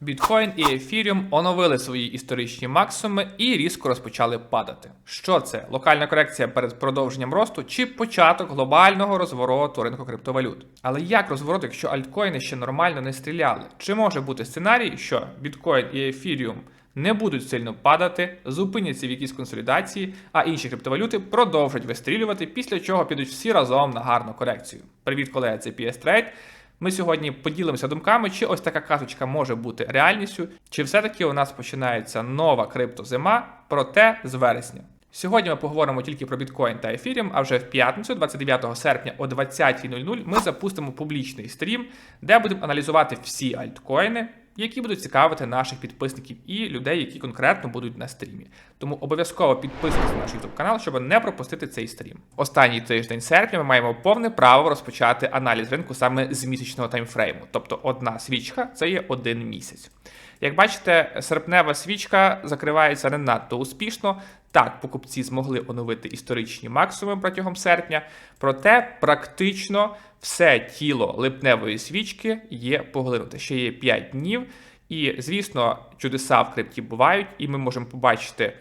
Біткоін і Ефіріум оновили свої історичні максимуми і різко розпочали падати. Що це? Локальна корекція перед продовженнем росту чи початок глобального розвороту ринку криптовалют? Але як розворот, якщо альткоїни ще нормально не стріляли? Чи може бути сценарій, що біткоін і ефіріум не будуть сильно падати, зупиняться в якійсь консолідації, а інші криптовалюти продовжать вистрілювати, після чого підуть всі разом на гарну корекцію? Привіт, колеги, це PS Trade. Ми сьогодні поділимося думками, чи ось така казочка може бути реальністю, чи все-таки у нас починається нова криптозима, проте з вересня. Сьогодні ми поговоримо тільки про біткоін та ефірім, а вже в п'ятницю, 29 серпня о 20.00, ми запустимо публічний стрім, де будемо аналізувати всі альткоїни, які будуть цікавити наших підписників і людей, які конкретно будуть на стрімі. Тому обов'язково підписуйтесь на наш YouTube канал, щоб не пропустити цей стрім. Останній тиждень серпня ми маємо повне право розпочати аналіз ринку саме з місячного таймфрейму. Тобто одна свічка це є один місяць. Як бачите, серпнева свічка закривається не надто успішно. Так, покупці змогли оновити історичні максимуми протягом серпня, проте практично все тіло липневої свічки є поглинуте. Ще є 5 днів, і звісно, чудеса в крипті бувають, і ми можемо побачити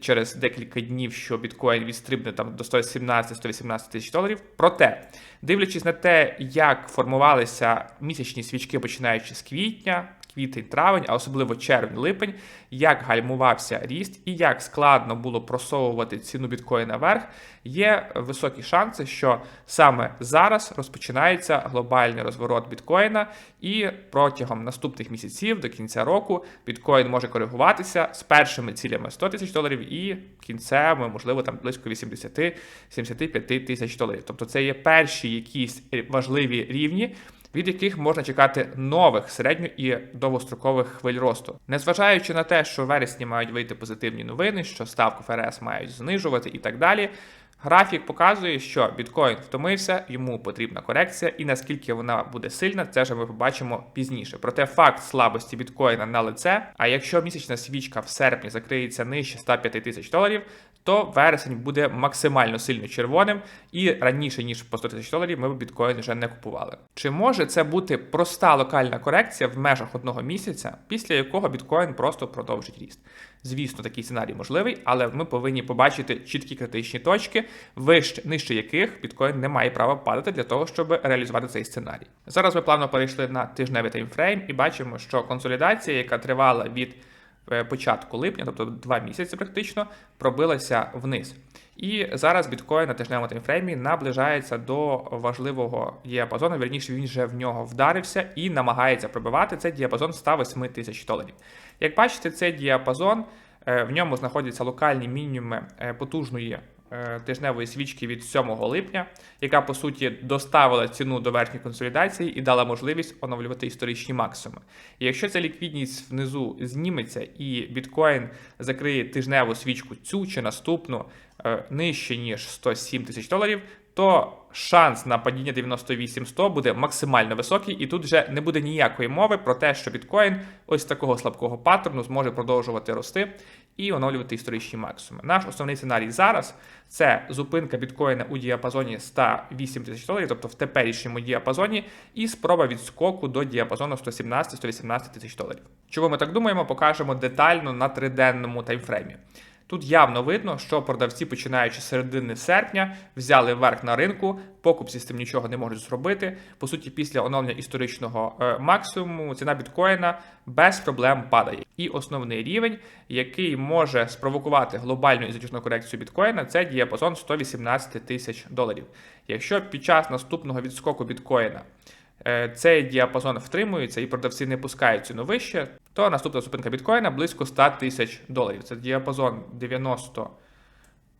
через декілька днів, що біткоін відстрибне там до 117-118 тисяч доларів. Проте, дивлячись на те, як формувалися місячні свічки, починаючи з квітня. Квітень, травень, а особливо червень-липень, як гальмувався ріст і як складно було просовувати ціну біткоїна вверх, є високі шанси, що саме зараз розпочинається глобальний розворот біткоїна, і протягом наступних місяців до кінця року біткоін може коригуватися з першими цілями 100 тисяч доларів і кінцевими, можливо, там близько 80-75 тисяч доларів. Тобто це є перші якісь важливі рівні від яких можна чекати нових середньо і довгострокових хвиль росту, незважаючи на те, що в вересні мають вийти позитивні новини, що ставку ФРС мають знижувати і так далі. Графік показує, що біткоін втомився, йому потрібна корекція, і наскільки вона буде сильна, це вже ми побачимо пізніше. Проте факт слабості біткоїна на лице. А якщо місячна свічка в серпні закриється нижче 105 тисяч доларів, то вересень буде максимально сильно червоним, і раніше ніж по 100 тисяч доларів ми б біткоін вже не купували. Чи може це бути проста локальна корекція в межах одного місяця, після якого біткоін просто продовжить ріст? Звісно, такий сценарій можливий, але ми повинні побачити чіткі критичні точки, вище нижче яких біткоін не має права падати для того, щоб реалізувати цей сценарій. Зараз ми плавно перейшли на тижневий таймфрейм і бачимо, що консолідація, яка тривала від початку липня, тобто два місяці, практично, пробилася вниз. І зараз біткоін на тижневому таймфреймі наближається до важливого діапазону. Вірніше він вже в нього вдарився і намагається пробивати цей діапазон 108 тисяч доларів. Як бачите, цей діапазон е, в ньому знаходяться локальні мінімуми е, потужної е, тижневої свічки від 7 липня, яка по суті доставила ціну до верхньої консолідації і дала можливість оновлювати історичні максимуми. І якщо ця ліквідність внизу зніметься і біткоін закриє тижневу свічку цю чи наступну нижче ніж 107 тисяч доларів, то шанс на падіння 98-100 буде максимально високий, і тут вже не буде ніякої мови про те, що біткоін ось такого слабкого паттерну зможе продовжувати рости і оновлювати історичні максимуми. Наш основний сценарій зараз це зупинка біткоїна у діапазоні 108 тисяч доларів, тобто в теперішньому діапазоні, і спроба відскоку до діапазону 117-118 тисяч доларів. Чого ми так думаємо, покажемо детально на триденному таймфреймі. Тут явно видно, що продавці, починаючи з середини серпня, взяли верх на ринку, покупці з тим нічого не можуть зробити. По суті, після оновлення історичного е, максимуму ціна біткоїна без проблем падає. І основний рівень, який може спровокувати глобальну і затяжну корекцію біткоїна, це діапазон 118 тисяч доларів. Якщо під час наступного відскоку біткоїна е, цей діапазон втримується і продавці не пускають ціну вище, то наступна зупинка біткоїна близько 100 тисяч доларів. Це діапазон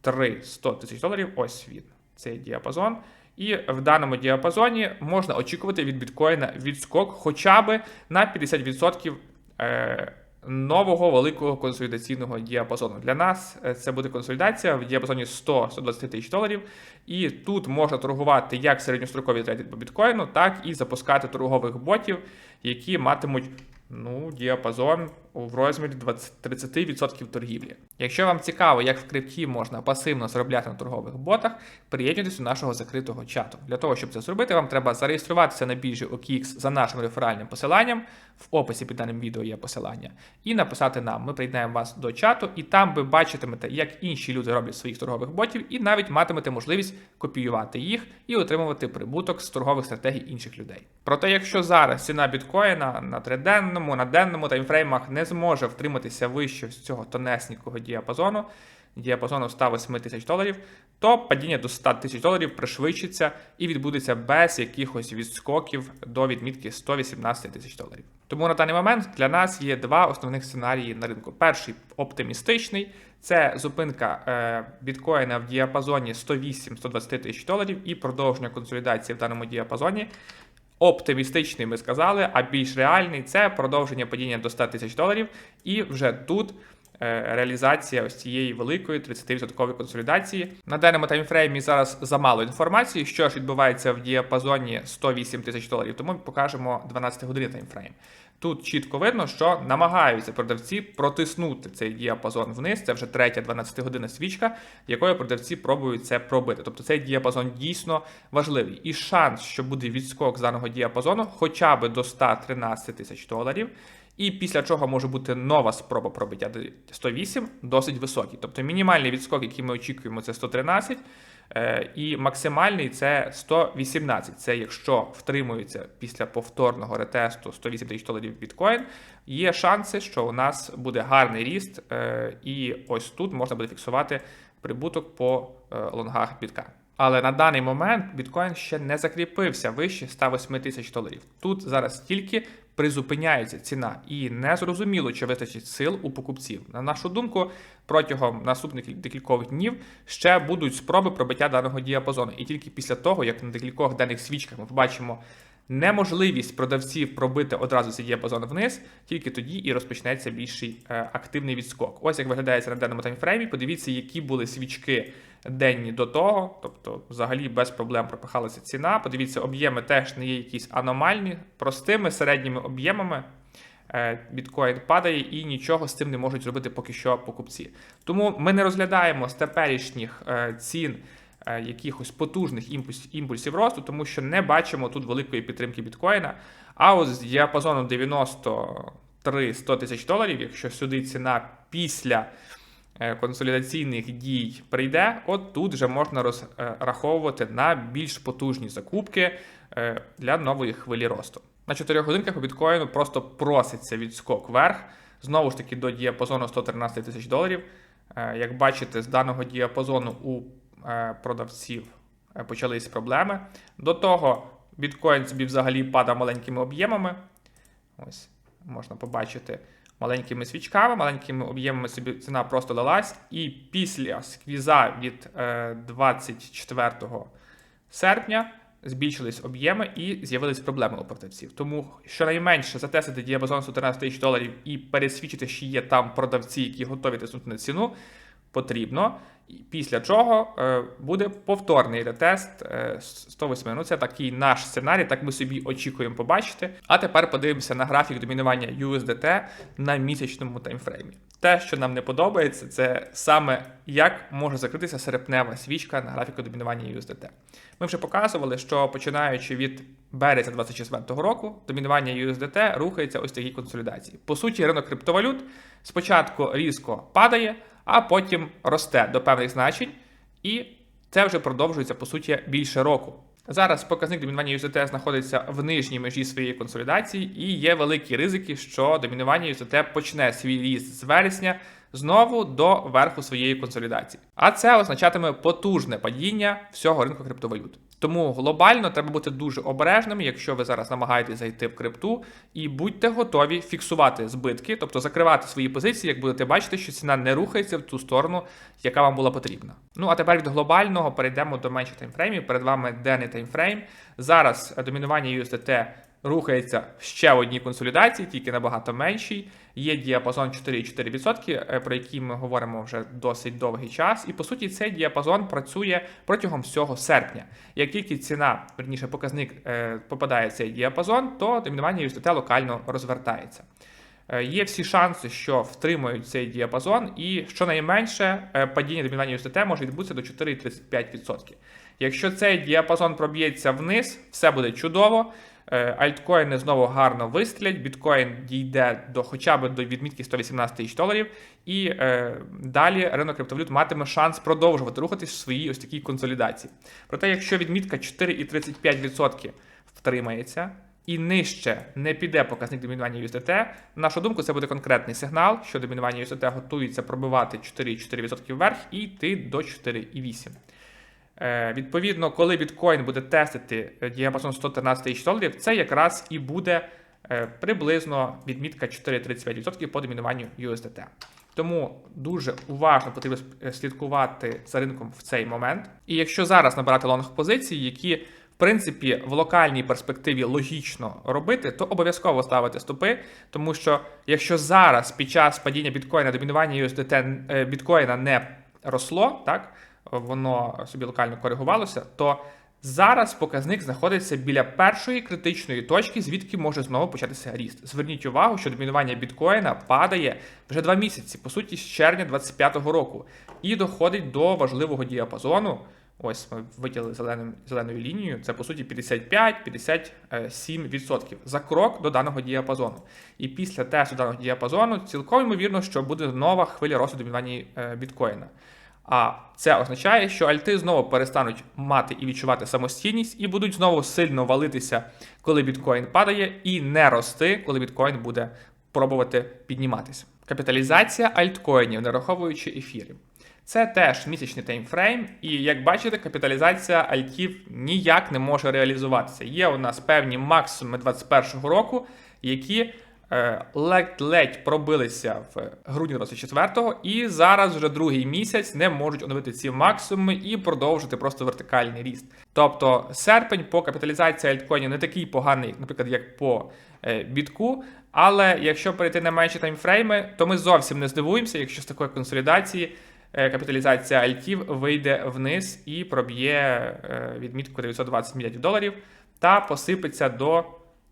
93-100 тисяч доларів. Ось він, цей діапазон. І в даному діапазоні можна очікувати від біткоїна відскок хоча б на 50% е, нового великого консолідаційного діапазону. Для нас е, це буде консолідація в діапазоні 100-120 тисяч доларів. І тут можна торгувати як середньострокові трейди по біткоїну, так і запускати торгових ботів, які матимуть ну, діапазон в розмірі 20 30% торгівлі. Якщо вам цікаво, як в крипті можна пасивно заробляти на торгових ботах, приєднуйтесь до нашого закритого чату. Для того, щоб це зробити, вам треба зареєструватися на біржі OKX за нашим реферальним посиланням. В описі під даним відео є посилання, і написати нам. Ми приєднаємо вас до чату, і там ви бачитимете, як інші люди роблять своїх торгових ботів, і навіть матимете можливість копіювати їх і отримувати прибуток з торгових стратегій інших людей. Проте, якщо зараз ціна біткоїна на триденному, на денному таймфреймах не зможе втриматися вище з цього тонесенького діапазону, діапазону 108 тисяч доларів, то падіння до 100 тисяч доларів пришвидшиться і відбудеться без якихось відскоків до відмітки 118 тисяч доларів. Тому на даний момент для нас є два основних сценарії на ринку. Перший оптимістичний це зупинка е, біткоїна в діапазоні 108-120 тисяч доларів і продовження консолідації в даному діапазоні. Оптимістичний, ми сказали, а більш реальний це продовження падіння до 100 тисяч доларів, і вже тут реалізація ось цієї великої 30% консолідації. На даному таймфреймі зараз замало інформації, що ж відбувається в діапазоні 108 тисяч доларів, тому покажемо 12 годин таймфрейм. Тут чітко видно, що намагаються продавці протиснути цей діапазон вниз. Це вже третя 12-годинна свічка, якою продавці пробують це пробити. Тобто цей діапазон дійсно важливий. І шанс, що буде відскок з даного діапазону, хоча б до 113 тисяч доларів. І після чого може бути нова спроба пробиття 108, досить високий. Тобто мінімальний відскок, який ми очікуємо, це 113. Е, І максимальний це 118. Це якщо втримується після повторного ретесту 108 тисяч доларів біткоін, є шанси, що у нас буде гарний ріст, е, і ось тут можна буде фіксувати прибуток по е, лонгах бітка. Але на даний момент біткоін ще не закріпився вище 108 тисяч доларів. Тут зараз тільки призупиняється ціна, і не зрозуміло, чи вистачить сил у покупців. На нашу думку, протягом наступних декількох днів ще будуть спроби пробиття даного діапазону. І тільки після того, як на декількох денних свічках ми побачимо неможливість продавців пробити одразу цей діапазон вниз, тільки тоді і розпочнеться більший е, активний відскок. Ось як виглядає це на даному таймфреймі. Подивіться, які були свічки денні до того, тобто взагалі без проблем пропихалася ціна. Подивіться, об'єми теж не є якісь аномальні, простими середніми об'ємами. е, Біткоін падає і нічого з цим не можуть зробити поки що покупці. Тому ми не розглядаємо з теперішніх е, цін е, якихось потужних імпульсів росту, тому що не бачимо тут великої підтримки біткоїна. А ось з діапазону 93-100 тисяч доларів, якщо сюди ціна після консолідаційних дій прийде, от тут вже можна розраховувати на більш потужні закупки е, для нової хвилі росту. На 4 годинках у біткоїну просто проситься відскок вверх, знову ж таки до діапазону 113 тисяч доларів. Е, Як бачите, з даного діапазону у е, продавців е, почались проблеми. До того біткоін собі взагалі падав маленькими об'ємами. Ось можна побачити маленькими свічками, маленькими об'ємами собі ціна просто лилась. І після сквіза від е, 24 серпня збільшились об'єми і з'явились проблеми у продавців. Тому щонайменше затестити діапазон 113 тисяч доларів і пересвідчити, що є там продавці, які готові тиснути на ціну, потрібно. Після чого е, буде повторний ретест е, 108. Ну, це такий наш сценарій, так ми собі очікуємо побачити. А тепер подивимося на графік домінування USDT на місячному таймфреймі. Те, що нам не подобається, це саме як може закритися серпнева свічка на графіку домінування USDT. Ми вже показували, що починаючи від березня 2024 року, домінування USDT рухається ось такій консолідації. По суті, ринок криптовалют спочатку різко падає, а потім росте до певних значень, і це вже продовжується по суті більше року. Зараз показник домінування USDT знаходиться в нижній межі своєї консолідації, і є великі ризики, що домінування USDT почне свій ріст з вересня знову до верху своєї консолідації. А це означатиме потужне падіння всього ринку криптовалют. Тому глобально треба бути дуже обережними, якщо ви зараз намагаєтесь зайти в крипту, і будьте готові фіксувати збитки, тобто закривати свої позиції, як будете бачити, що ціна не рухається в ту сторону, яка вам була потрібна. Ну а тепер від глобального перейдемо до менших таймфреймів. Перед вами денний таймфрейм. Зараз домінування USDT рухається в ще одній консолідації, тільки набагато меншій. Є діапазон 4,4%, е, про який ми говоримо вже досить довгий час. І по суті, цей діапазон працює протягом всього серпня. Як тільки ціна, верніше показник е, попадає в цей діапазон, то домінування USDT локально розвертається. е, є всі шанси, що втримають цей діапазон, і щонайменше падіння домінування USDT може відбутися до 4,35%. Якщо цей діапазон проб'ється вниз, все буде чудово. Е, Альткоїни знову гарно вистрілять, біткоін дійде до хоча б до відмітки 118 тисяч доларів, і е, далі ринок криптовалют матиме шанс продовжувати рухатись в своїй ось такій консолідації. Проте, якщо відмітка 4,35% втримається і нижче не піде показник домінування USDT, на нашу думку, це буде конкретний сигнал, що домінування USDT готується пробивати 4,4% вверх і йти до 4,8%. Е, Відповідно, коли біткоін буде тестити е, діапазон 113 тисяч доларів, це якраз і буде е, приблизно відмітка 4,35% по домінуванню USDT. Тому дуже уважно потрібно слідкувати за ринком в цей момент. І якщо зараз набирати лонг позиції, які в принципі в локальній перспективі логічно робити, то обов'язково ставити стопи, тому що якщо зараз під час падіння біткоїна домінування USDT біткоїна не росло, так воно собі локально коригувалося, то зараз показник знаходиться біля першої критичної точки, звідки може знову початися ріст. Зверніть увагу, що домінування біткоїна падає вже два місяці, по суті, з червня 2025 року, і доходить до важливого діапазону. Ось ми виділили зеленим, зеленою лінією. Це по суті 55-57% за крок до даного діапазону. І після тесту даного діапазону цілком ймовірно, що буде нова хвиля росту домінування е, біткоїна. А це означає, що альти знову перестануть мати і відчувати самостійність, і будуть знову сильно валитися, коли біткоін падає, і не рости, коли біткоін буде пробувати підніматися. Капіталізація альткоїнів, не раховуючи ефірів. Це теж місячний таймфрейм, і як бачите, капіталізація альтів ніяк не може реалізуватися. Є у нас певні максимуми 2021 року, які ледь-ледь пробилися в грудні 24-го, і зараз вже другий місяць не можуть оновити ці максимуми і продовжити просто вертикальний ріст. Тобто серпень по капіталізації альткоїнів не такий поганий, наприклад, як по е, бітку. Але якщо перейти на менші таймфрейми, то ми зовсім не здивуємося, якщо з такої консолідації е, капіталізація альтів вийде вниз і проб'є е, відмітку 920 мільярдів доларів та посипеться до,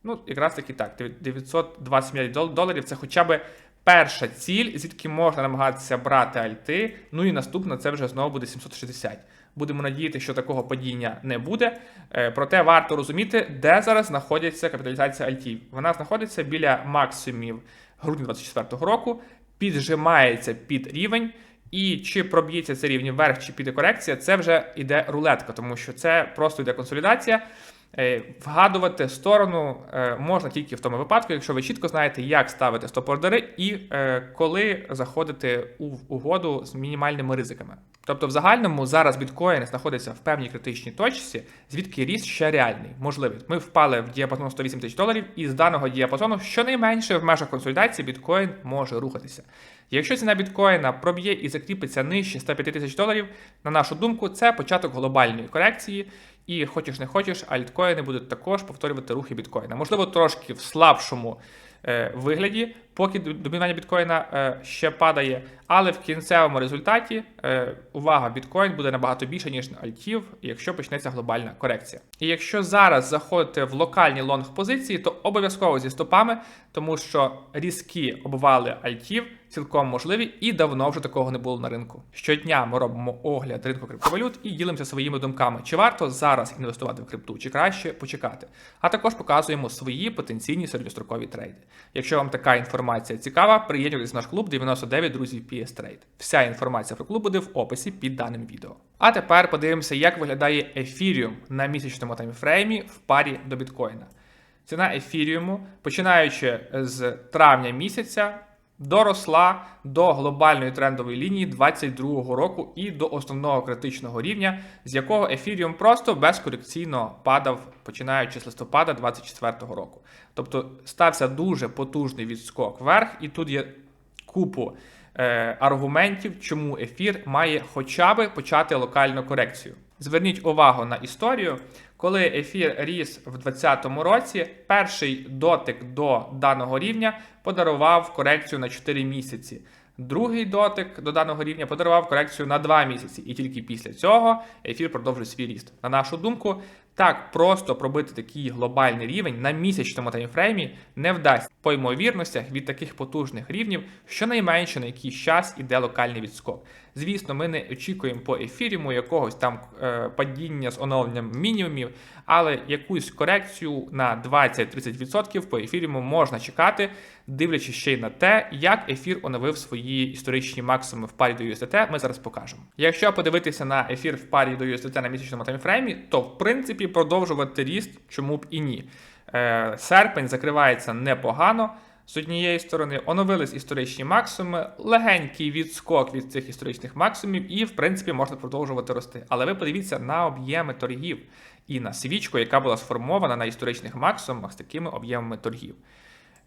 ну, якраз таки так, 920 мільярдів доларів це хоча б перша ціль, звідки можна намагатися брати альти. Ну і наступна це вже знову буде 760. Будемо надіяти, що такого падіння не буде. Е, Проте варто розуміти, де зараз знаходиться капіталізація альтів. Вона знаходиться біля максимумів грудня 2024 року, піджимається під рівень. І чи проб'ється цей рівень вверх, чи піде корекція, це вже йде рулетка, тому що це просто йде консолідація. Е, Вгадувати сторону е, можна тільки в тому випадку, якщо ви чітко знаєте, як ставити стоп-ордери і е, коли заходити у угоду з мінімальними ризиками. Тобто, в загальному зараз біткоін знаходиться в певній критичній точці, звідки ріст ще реальний, можливий. Ми впали в діапазон 108 тисяч доларів, і з даного діапазону щонайменше в межах консолідації біткоін може рухатися. Якщо ціна біткоїна проб'є і закріпиться нижче 105 тисяч доларів, на нашу думку, це початок глобальної корекції. І хочеш не хочеш, альткоїни будуть також повторювати рухи біткоїна. Можливо, трошки в слабшому е, вигляді, поки домінування біткоїна е, ще падає, але в кінцевому результаті е, увага біткоін буде набагато більше, ніж альтів, якщо почнеться глобальна корекція. І якщо зараз заходите в локальні лонг позиції, то обов'язково зі стопами, тому що різкі обвали альтів цілком можливі і давно вже такого не було на ринку. Щодня ми робимо огляд ринку криптовалют і ділимося своїми думками, чи варто зараз інвестувати в крипту, чи краще почекати. А також показуємо свої потенційні середньострокові трейди. Якщо вам така інформація цікава, приєднуйтесь в наш клуб 99 друзів PS Trade. Вся інформація про клуб буде в описі під даним відео. А тепер подивимося, як виглядає ефіріум на місячному таймфреймі в парі до біткоїна. Ціна ефіріуму, починаючи з травня місяця, доросла до глобальної трендової лінії 2022 року і до основного критичного рівня, з якого ефіріум просто безкорекційно падав, починаючи з листопада 2024 року. Тобто стався дуже потужний відскок вверх, і тут є купу е, аргументів, чому ефір має хоча б почати локальну корекцію. Зверніть увагу на історію, коли ефір ріс в 2020 році, перший дотик до даного рівня подарував корекцію на 4 місяці. Другий дотик до даного рівня подарував корекцію на 2 місяці, і тільки після цього ефір продовжує свій ріст. На нашу думку, Так, просто пробити такий глобальний рівень на місячному таймфреймі не вдасться по ймовірностях від таких потужних рівнів, щонайменше на якийсь час іде локальний відскок. Звісно, ми не очікуємо по ефіріму якогось там е, падіння з оновленням мінімумів, але якусь корекцію на 20-30% по ефіріму можна чекати, дивлячись ще й на те, як ефір оновив свої історичні максимуми в парі до USDT, ми зараз покажемо. Якщо подивитися на ефір в парі до USDT на місячному таймфреймі, то в принципі продовжувати ріст, чому б і ні. Е, серпень закривається непогано. З однієї сторони оновились історичні максимуми, легенький відскок від цих історичних максимумів, і в принципі можна продовжувати рости. Але ви подивіться на об'єми торгів і на свічку, яка була сформована на історичних максимумах з такими об'ємами торгів.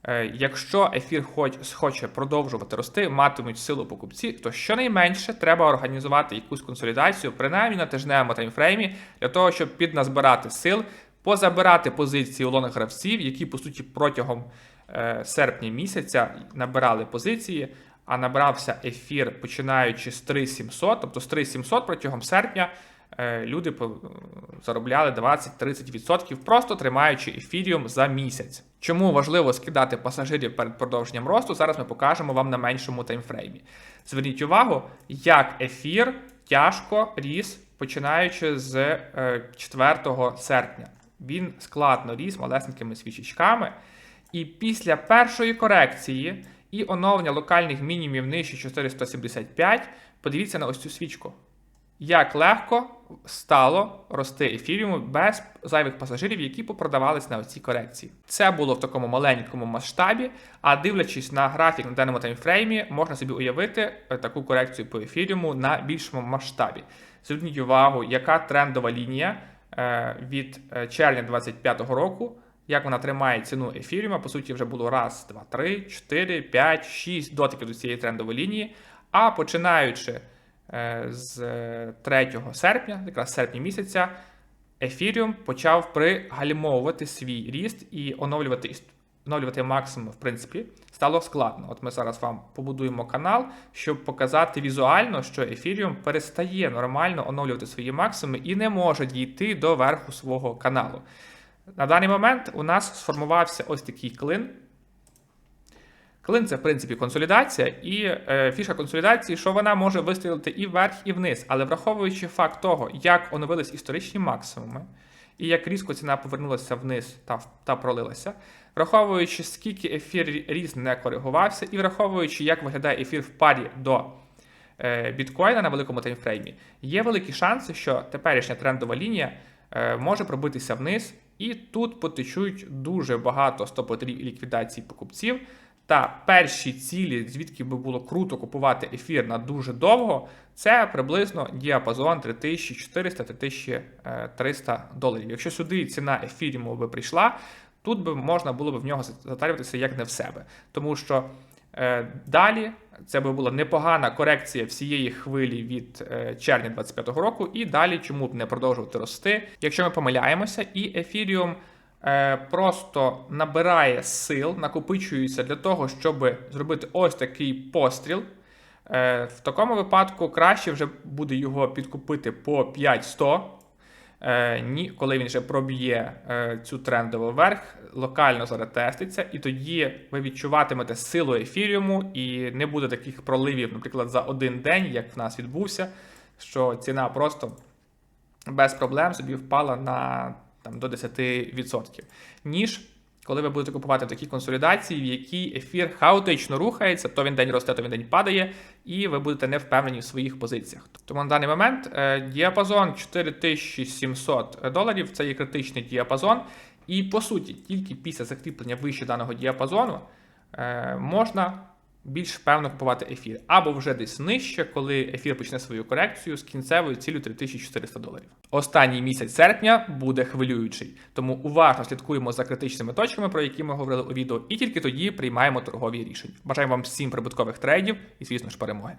Е, Якщо ефір хоч хоче продовжувати рости, матимуть силу покупці, то щонайменше треба організувати якусь консолідацію, принаймні на тижневому таймфреймі, для того, щоб підназбирати сил, позабирати позиції у гравців, які по суті протягом серпня місяця набирали позиції. А набрався ефір починаючи з 3700, тобто з 3700 протягом серпня е, люди заробляли 20-30%, просто тримаючи ефіріум за місяць. Чому важливо скидати пасажирів перед продовженням росту? Зараз ми покажемо вам на меншому таймфреймі. Зверніть увагу, як ефір тяжко ріс, починаючи з е, 4 серпня. Він складно ріс малесенькими свічечками. І після першої корекції і оновлення локальних мінімумів нижче 475, подивіться на ось цю свічку. Як легко стало рости ефіріуму без зайвих пасажирів, які попродавались на оцій корекції. Це було в такому маленькому масштабі, а дивлячись на графік на даному таймфреймі, можна собі уявити е, таку корекцію по ефіріуму на більшому масштабі. Зверніть увагу, яка трендова лінія е, від е, червня 2025 року. Як вона тримає ціну ефіріума, по суті, вже було раз, два, три, чотири, п'ять, шість дотиків до цієї трендової лінії. А починаючи е, з е, 3 серпня, якраз серпня місяця, ефіріум почав пригальмовувати свій ріст і оновлювати, оновлювати максимум, в принципі, стало складно. От ми зараз вам побудуємо канал, щоб показати візуально, що ефіріум перестає нормально оновлювати свої максимуми і не може дійти до верху свого каналу. На даний момент у нас сформувався ось такий клин. Клин це, в принципі, консолідація, і е, фішка консолідації, що вона може вистрілити і вверх, і вниз. Але враховуючи факт того, як оновились історичні максимуми, і як різко ціна повернулася вниз та, та пролилася, враховуючи, скільки ефір різ не коригувався, і враховуючи, як виглядає ефір в парі до е, біткоїна на великому таймфреймі, є великі шанси, що теперішня трендова лінія е, може пробитися вниз, і тут потечуть дуже багато стоп-лотерів і ліквідацій покупців. Та перші цілі, звідки би було круто купувати ефір на дуже довго, це приблизно діапазон 3400-3300 доларів. Якщо сюди ціна ефіріму би прийшла, тут би можна було б в нього затарюватися як не в себе. Тому що е, далі це би була непогана корекція всієї хвилі від е, червня 2025 року, і далі чому б не продовжувати рости. Якщо ми помиляємося, і ефіріум е, просто набирає сил, накопичується для того, щоб зробити ось такий постріл. Е, в такому випадку краще вже буде його підкупити по 5100, е, ні, коли він вже проб'є е, цю трендову верх, локально заретеститься, і тоді ви відчуватимете силу ефіріуму, і не буде таких проливів, наприклад, за один день, як в нас відбувся, що ціна просто без проблем собі впала на там, до 10%. Ніж коли ви будете купувати такі консолідації, в якій ефір хаотично рухається, то він день росте, то він день падає, і ви будете не впевнені в своїх позиціях. Тому на даний момент е, діапазон 4700 доларів це є критичний діапазон. І по суті, тільки після закріплення вище даного діапазону е, можна більш певно купувати ефір. Або вже десь нижче, коли ефір почне свою корекцію з кінцевою цілю 3400 доларів. Останній місяць серпня буде хвилюючий, тому уважно слідкуємо за критичними точками, про які ми говорили у відео, і тільки тоді приймаємо торгові рішення. Бажаємо вам всім прибуткових трейдів і, звісно ж, перемоги.